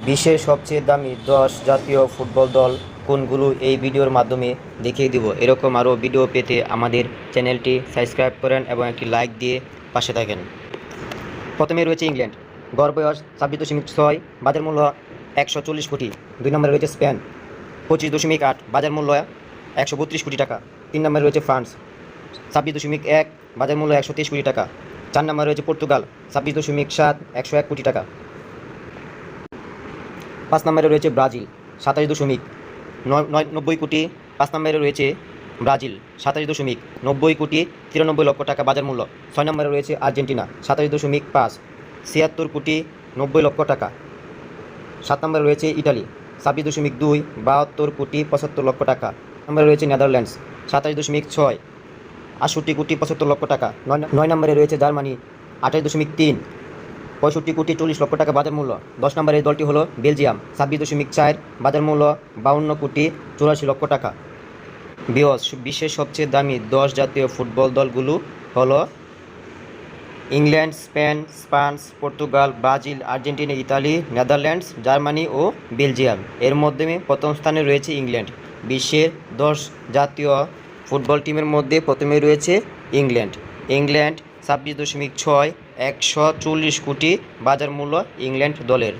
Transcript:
বিশ্বের সবচেয়ে দামি দশ জাতীয় ফুটবল দল কোনগুলো এই ভিডিওর মাধ্যমে দেখিয়ে দিব। এরকম আরও ভিডিও পেতে আমাদের চ্যানেলটি সাবস্ক্রাইব করেন এবং একটি লাইক দিয়ে পাশে থাকেন। প্রথমে রয়েছে ইংল্যান্ড। গড় বয়স ছাব্বিশ দশমিক ছয়, বাজার মূল্য একশো চল্লিশ কোটি। দুই নম্বরে রয়েছে স্পেন। পঁচিশ দশমিক আট, বাজার মূল্য একশো বত্রিশ কোটি টাকা। তিন নম্বরে রয়েছে ফ্রান্স। ছাব্বিশ দশমিক এক, বাজার মূল্য একশো তেইশ কোটি টাকা। চার নম্বরে রয়েছে পর্তুগাল। ছাব্বিশ দশমিক সাত, একশো এক কোটি টাকা। পাঁচ নম্বরে রয়েছে ব্রাজিল, সাতাশ দশমিক নয় নব্বই কোটি পাঁচ নম্বরে রয়েছে ব্রাজিল, সাতাশ দশমিক নব্বই কোটি তিরানব্বই লক্ষ টাকা বাজার মূল্য। ছয় নম্বরে রয়েছে আর্জেন্টিনা, সাতাশ দশমিক পাঁচ ছিয়াত্তর কোটি নব্বই লক্ষ টাকা। সাত নম্বরে রয়েছে ইটালি, ছাব্বিশ দশমিক দুই বাহাত্তর কোটি পঁচাত্তর লক্ষ টাকা। নম্বরে রয়েছে নেদারল্যান্ডস, সাতাশ দশমিক ছয় আটষট্টি কোটি পঁচাত্তর লক্ষ টাকা। নয় নম্বরে রয়েছে জার্মানি, আঠাশ দশমিক তিন পঁয়ষট্টি কোটি চল্লিশ লক্ষ টাকা বাজার মূল্য। দশ নম্বরের দলটি হলো বেলজিয়াম। ছাব্বিশ দশমিক চার বাজার মূল্য বাউন্ন কোটি চুরাশি লক্ষ টাকা। বিয়স, বিশ্বের সবচেয়ে দামি দশ জাতীয় ফুটবল দলগুলো হলো England, Spain, France, Portugal, Brazil, Argentina, Italy, Netherlands, Germany ও বেলজিয়াম। এর মধ্যে প্রথম স্থানে রয়েছে ইংল্যান্ড। বিশ্বের দশ জাতীয় ফুটবল টিমের মধ্যে প্রথমে রয়েছে ইংল্যান্ড। ইংল্যান্ড ছাব্বিশ দশমিক ছয় একশো চল্লিশ কোটি বাজার মূল্য ইংল্যান্ড দলের।